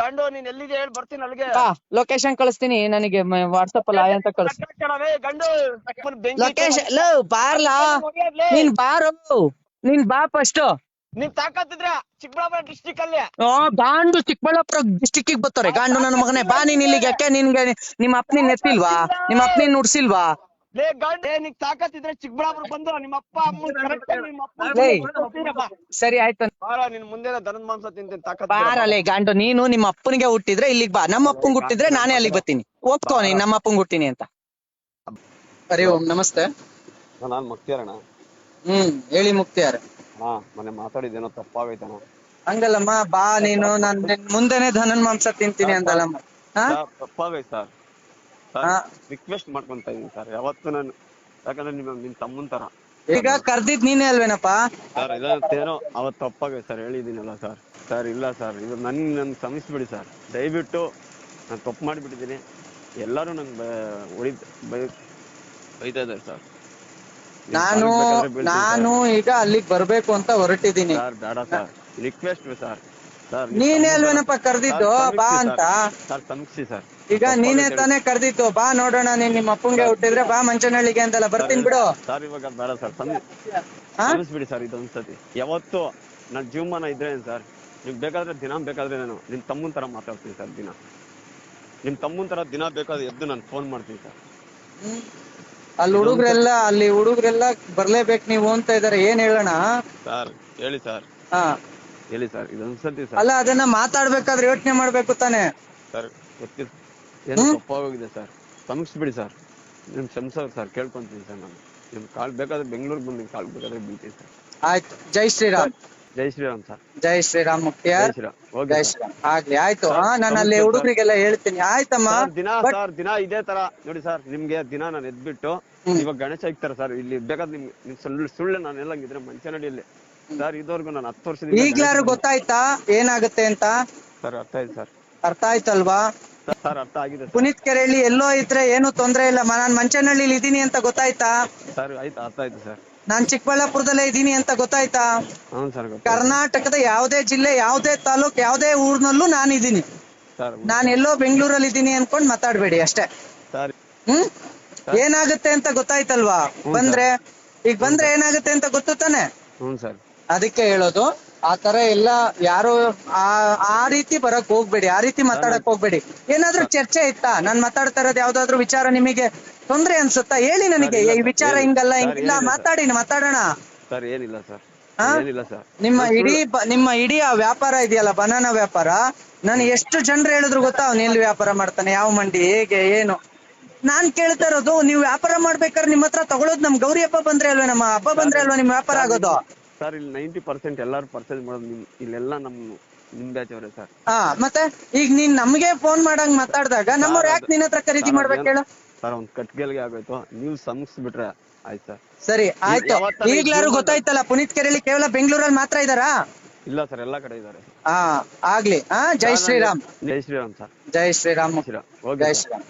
ಗಂಡು ನೀನ್ ಎಲ್ಲಿದೆ ಹೇಳಿ ಬರ್ತೀನಿ ಅಲ್ಲಿಗೆ. ಲೊಕೇಶನ್ ಕಳಿಸ್ತೀನಿ ನನಗೆ ವಾಟ್ಸಪ್ ಅಲ್ಲಿ ಆಯ್ ಅಂತ ಕಳಿಸ್ತೀನಿ. ಕಣವೇ, ಗಂಡು ಬೆಂಕಿ ಲೊಕೇಶನ್ ಲೋ ಬಾರ್ಲಾ? ಹೊಡ್ಯಾಡ್ಲೆ. ನೀನ್ ಬಾರು? ನೀನ್ ಬಾ ಫಸ್ಟ್ ನೀನ್ ತಾಕತ್ತಿದ್ರ ಚಿಕ್ಕಬಳ್ಳಾಪುರ ಡಿಸ್ಟಿಕ್ ಅಲ್ಲಿ. ಗಾಂಡು ಚಿಕ್ಕಬಳ್ಳಾಪುರ ಡಿಸ್ಟಿಕ್ ಬರ್ತಾರೆ. ಗಾಂಡು ನನ್ನ ಮಗನೇ ಬಾ ನೀನ್ ಇಲ್ಲಿಗೆ ಯಾಕೆ? ನಿನ್ಗೆ ನಿಮ್ಮ ಅಪ್ಪನಿನ್ ನೆತ್ತಿಲ್ವಾ? ನಿಮ್ಮ ಅಪ್ಪನಿನ್ ನುಡ್ಸಿಲ್ವಾ? ಲೇ ಗಂಡ ಏ ನಿಗ್ ತಾಕತ್ತಿದ್ರೆ ಚಿಕ್ಕಬಳ್ಳಾಪುರ ಬಂದು ನಿಮ್ಮ ಅಪ್ಪ ಅಮ್ಮ ಕರೆಕ್ಟ್ ನಿಮ್ಮ ಅಪ್ಪ ಸರಿ ಆಯ್ತು. ಬಾರ ನಿನ್ ಮುಂದೆ ದನದ ಮಾಂಸ ತಿಂತೀನಿ ತಾಕತ್ ಬಾರಲೆ ಗಂಡ ನೀನು ನಿಮ್ಮ ಅಪ್ಪನಿಗೆ ಹುಟ್ಟಿದ್ರೆ ಇಲ್ಲಿಗೆ ಬಾ. ನಮ್ಮ ಅಪ್ಪಂಗ್ ಹುಟ್ಟಿದ್ರೆ ನಾನೇ ಅಲ್ಲಿಗೆ ಬರ್ತೀನಿ. ಒಪ್ಕೋ ನೀನ್ ನಮ್ಮ ಅಪ್ಪಂಗ್ ಹುಟ್ಟಿನಿ ಅಂತ. ಹರಿ ಓಂ ನಮಸ್ತೆ. ನಾನ್ ಮುಕ್ತಿಯಾರಣ ಹ್ಮ್ ಹೇಳಿ ಮುಕ್ತಿಯಾರ. ಹಾ ಮೊನ್ನೆ ಮಾತಾಡಿದ್ದೇನೋ ತಪ್ಪಾಗೈತಣ ಹಂಗಲ್ಲಮ್ಮ ಬಾ ನೀನು ನಾನ್ ಮುಂದೆನೆ ಧನನ್ ಮಾಂಸ ತಿಂತೀನಿ ಅಂದಲ್ಲಮ್ಮ. ಹಾ? ತಪ್ಪಾಗೈತೆ ಸರ್. ರಿಕ್ವೆಸ್ಟ್ ಮಾಡ್ಕೊಂತ ಇದೀನಿ ಸರ್ ಯಾವತ್ತು ನಾನು ಯಾಕಂದ್ರೆ ನಿಮ್ಮ ನಿಮ್ ತಮ್ಮನ್ ತರ. ಈಗ ಕರ್ದಿದ್ ನೀನೇ ಅಲ್ವೇನಪ್ಪ? ಸರ್ ಇದೇನೋ ಅವತ್ತು ತಪ್ಪಾಗೈತೆ ಸರ್ ಹೇಳಿದ್ದೀನಲ್ಲ ಸರ್ ಸರ್ ಇಲ್ಲ ಸರ್ ಇದು ನನ್ ನನ್ ಸಮಿಸ್ಬಿಡಿ ಸರ್ ದಯವಿಟ್ಟು ನಾನು ತಪ್ಪು ಮಾಡಿಬಿಟ್ಟಿದ್ದೀನಿ. ಎಲ್ಲರೂ ನಂಗೆ ಒಳಿದ್ ಬೈತಾ ಇದ್ದಾರೆ ಸರ್ ನಾನು ನಾನು ಈಗ ಅಲ್ಲಿಗೆ ಬರ್ಬೇಕು ಅಂತ ಹೊರಟಿದ್ದೀನಿ. ಸರ್ ಬೇಡ ಸರ್ ರಿಕ್ವೆಸ್ಟ್ ಸರ್ ಸರ್ ನೀನೇ ಅಲ್ವೇನಪ್ಪ ಕರ್ದಿದ್ದು? ಬಾ ಅಂತ. ಸರ್ ಕ್ಷಮಿಸಿ ಸರ್ ಈಗ ನೀನೇ ತಾನೇ ಕರ್ದಿತ್ತು ಬಾ ನೋಡೋಣ ನೀನ್ ನಿಮ್ಮ ಅಪ್ಪಂಗೆ ಹುಟ್ಟಿದ್ರೆ ಬಾ ಮಂಚನಹಳ್ಳಿಗೆ ಅಂತಲ್ಲ ಬರ್ತೀನಿ ಬಿಡು. ಸರ್ ಇವಾಗ ಬೇಡ ಸರ್ ಬಿಡಿ ಸರ್ ಇದೊಂದ್ ಸತಿ. ಇದೊಂದ್ಸತಿ ಯಾವತ್ತು ನನ್ ಜೀವಮಾನ ಇದ್ರೆ ಸರ್? ನಿಮ್ಗೆ ಬೇಕಾದ್ರೆ ದಿನ ಬೇಕಾದ್ರೆ ನಾನು ನಿಮ್ ತಮ್ಮನ್ ತರ ಮಾತಾಡ್ತೀನಿ ಸರ್ ದಿನ. ನಿಮ್ ತಮ್ಮನ್ ತರ ದಿನ ಬೇಕಾದ್ರೆ ಎದ್ದು ನಾನು ಫೋನ್ ಮಾಡ್ತೀನಿ ಸರ್. ಅಲ್ಲಿ ಹುಡುಗ್ರೆಲ್ಲ ಅಲ್ಲಿ ಹುಡುಗ್ರೆಲ್ಲ ಬರ್ಲೇಬೇಕು ನೀವು ಅಂತ ಇದಾರೆ. ಏನ್ ಹೇಳೋಣ? ಸರ್ ಹೇಳಿ ಸರ್. ಹಾ. ಹೇಳಿ ಸರ್ ಇದೊಂದ್ಸತಿ ಸರ್. ಅಲ್ಲ ಅದನ್ನ ಮಾತಾಡ್ಬೇಕಾದ್ರೆ ಯೋಚನೆ ಮಾಡ್ಬೇಕು ತಾನೆ. ಸರ್ ಗೊತ್ತಿಲ್ಲ. ಏನೋ ತಪ್ಪಾಗೋಗಿದೆ ಸರ್. ಕ್ಷಮಿಸ್ಬಿಡಿ ಸರ್. ನಿಮ್ ಕ್ಷಮಿಸೋದು ಸರ್ ಕೇಳ್ಕೊಂತೀನಿ ಸರ್ ನಾನು. ನಿಮ್ ಕಾಲ್ ಬೇಕಾದ್ರೆ ಬೆಂಗಳೂರಿಗೆ ಬಂದು ನಿಮ್ ಕಾಲ್ ಬೇಕಾದ್ರೆ ಬೀಳ್ತೀನಿ ಸರ್. ಆಯ್ತು. ಜೈ ಶ್ರೀರಾಮ್. ಜೈ ಶ್ರೀರಾಮ್ ಸರ್. ಜೈ ಶ್ರೀರಾಮ್ ಜೈ ಶ್ರೀರಾಮ್. ಓಕೆ ಜೈ ಶ್ರೀರಾಮ್. ಆಗ್ಲಿ ಆಯ್ತು. ಹಾ ನಾನು ಅಲ್ಲಿ ಹುಡುಗರಿಗೆಲ್ಲ ಹೇಳ್ತೀನಿ. ಆಯ್ತಮ್ಮ. ದಿನ ಬಟ್ ಸರ್ ದಿನ ಇದೇ ತರ. ನೋಡಿ ಸರ್ ನಿಮ್ಗೆ ದಿನ ನಾನು ಎದ್ಬಿಟ್ಟು ಹ್ಮ್. ಇವಾಗ ಗಣೇಶ ಇಕ್ತಾರೆ ಸರ್. ಇಲ್ಲಿ ಬೇಕಾದ್ರೆ ನಿಮ್ಗೆ ನಿಮ್ ಸುಳ್ಳು ಸುಳ್ಳು ನಾನು ಎಲ್ಲಂಗಿದ್ರೆ ಮಂಚನಡಿಯಲ್ಲಿ ಸರ್ ಇದುವರೆಗೂ ನಾನು ಹತ್ತು ವರ್ಷದಿಂದ ಈಗ್ಲಾರು ಗೊತ್ತಾಯ್ತಾ ಏನಾಗುತ್ತೆ ಅಂತ? ಸರ್ ಅರ್ಥ ಆಯ್ತು ಸರ್. ಅರ್ಥ ಆಯ್ತಲ್ವಾ? ಸರ್, ಅರ್ಥ ಆಗಿದೆ ಸರ್. ಪುನೀತ್ ಕೆರೆಹಳ್ಳಿ ಎಲ್ಲೋ ಇದ್ರೆ ಏನು ತೊಂದ್ರೆ ಇಲ್ಲ. ಮ- ನಾನ್ ಮಂಚನಹಳ್ಳಿಲಿ ಇದೀನಿ ಅಂತ ಗೊತ್ತಾಯ್ತಾ? ಸರ್ ಆಯ್ತು ಅರ್ಥ ಆಯ್ತು ಸರ್. ನಾನ್ ಚಿಕ್ಕಬಳ್ಳಾಪುರದಲ್ಲೇ ಇದೀನಿ ಅಂತ ಗೊತ್ತಾಯ್ತಾ? ಹ್ಞೂ ಸರ್ ಗೊತ್ತಾಯ್ತು. ಕರ್ನಾಟಕದ ಯಾವ್ದೇ ಜಿಲ್ಲೆ ಯಾವ್ದೇ ತಾಲೂಕ್ ಯಾವ್ದೇ ಊರ್ನಲ್ಲೂ ನಾನು ಇದೀನಿ ಸರ್ ನಾನ್ ಎಲ್ಲೋ ಬೆಂಗಳೂರಲ್ಲಿ ಇದೀನಿ ಅನ್ಕೊಂಡ್ ಮಾತಾಡ್ಬೇಡಿ ಅಷ್ಟೇ. ಸರ್. ಹ್ಮ್? ಏನಾಗುತ್ತೆ ಅಂತ ಗೊತ್ತಾಯ್ತಲ್ವಾ? ಬಂದ್ರೆ ಈಗ ಬಂದ್ರೆ ಏನಾಗುತ್ತೆ ಅಂತ ಗೊತ್ತು ತಾನೆ? ಹ್ಞೂ ಸರ್. ಅದಕ್ಕೆ ಹೇಳೋದು ಆ ತರ ಎಲ್ಲ ಯಾರು ಆ ಆ ರೀತಿ ಬರಕ್ ಹೋಗ್ಬೇಡಿ ಆ ರೀತಿ ಮಾತಾಡಕ್ ಹೋಗ್ಬೇಡಿ. ಏನಾದ್ರೂ ಚರ್ಚೆ ಇತ್ತಾ? ನಾನ್ ಮಾತಾಡ್ತಾ ಇರೋದು ಯಾವ್ದಾದ್ರು ವಿಚಾರ ನಿಮಗೆ ತೊಂದ್ರೆ ಅನ್ಸುತ್ತಾ? ಹೇಳಿ ನನಗೆ ಈ ವಿಚಾರ ಹಿಂಗಲ್ಲ ಹಿಂಗಿಲ್ಲ ಮಾತಾಡಿ ಮಾತಾಡೋಣ. ಸರ್ ಏನಿಲ್ಲ ಸರ್. ಹಾ? ಏನಿಲ್ಲ ಸರ್. ನಿಮ್ಮ ಇಡೀ ನಿಮ್ಮ ಇಡೀ ಆ ವ್ಯಾಪಾರ ಇದೆಯಲ್ಲ ಬನಾನಾ ವ್ಯಾಪಾರ? ನಾನು ಎಷ್ಟು ಜನರು ಹೇಳಿದ್ರು ಗೊತ್ತಾ ಅವ್ನು ಎಲ್ಲಿ ವ್ಯಾಪಾರ ಮಾಡ್ತಾನೆ ಯಾವ ಮಂಡಿ ಹೇಗೆ ಏನು? ನಾನ್ ಕೇಳ್ತಾ ಇರೋದು ನೀವು ವ್ಯಾಪಾರ ಮಾಡ್ಬೇಕಾದ್ರೆ ನಿಮ್ಮ ಹತ್ರ ತಗೊಳೋದು ನಮ್ ಗೌರಿ ಹಬ್ಬ ಬಂದ್ರೆ ಅಲ್ವಾ ನಮ್ಮ ಹಬ್ಬ ಬಂದ್ರೆ ಅಲ್ವಾ ನಿಮ್ ವ್ಯಾಪಾರ ಆಗೋದು? ಸರ್ ಇಲ್ಲಿ ನೈಂಟಿ ಪರ್ಸೆಂಟ್ ಎಲ್ಲರೂ ಪರ್ಚೇಸ್ ಮಾಡೋದು ನಿಮ್ ಇಲ್ಲೆಲ್ಲ ನಮ್ ನಿಮ್ ಬ್ಯಾಚ್ ಅವರೇ ಸರ್ ಹಾ ಮತ್ತೆ ಈಗ ನೀನ್ ನಮ್ಗೆ ಫೋನ್ ಮಾಡಂಗ್ ಮಾತಾಡ್ದಾಗ ನಮ್ಮವ್ರು ಯಾಕೆ ನಿನ್ನ ಹತ್ರ ಖರೀದಿ ಮಾಡ್ಬೇಕು ಹೇಳು? ಸರ್ ಒಂದ್ ಕಟ್ಗೆಲ್ಗೆ ಆಗೋಯ್ತು. ನೀವು ಸಮಸ್ಬಿಟ್ರೆ ಆಯ್ತು ಸರ್ ಸರಿ ಆಯ್ತು. ಯಾವತ್ತಾದ್ರೂ ಈಗ್ಲಾರು ಗೊತ್ತಾಯ್ತಲ್ಲ ಪುನೀತ್ ಕೆರೆಳಿ ಕೇವಲ ಬೆಂಗಳೂರಲ್ಲಿ ಮಾತ್ರ ಇದಾರಾ ಇಲ್ಲ ಸರ್ ಎಲ್ಲಾ ಕಡೆ ಇದ್ದಾರೆ. ಹಾ ಆಗ್ಲಿ. ಹಾ ಜೈ ಶ್ರೀರಾಮ್. ಜೈ ಶ್ರೀರಾಮ್ ಸರ್ ಜೈ ಶ್ರೀರಾಮ್. ಶ್ರೀರಾಮ್. ಜೈ ಓಕೆ ಶ್ರೀರಾಮ್.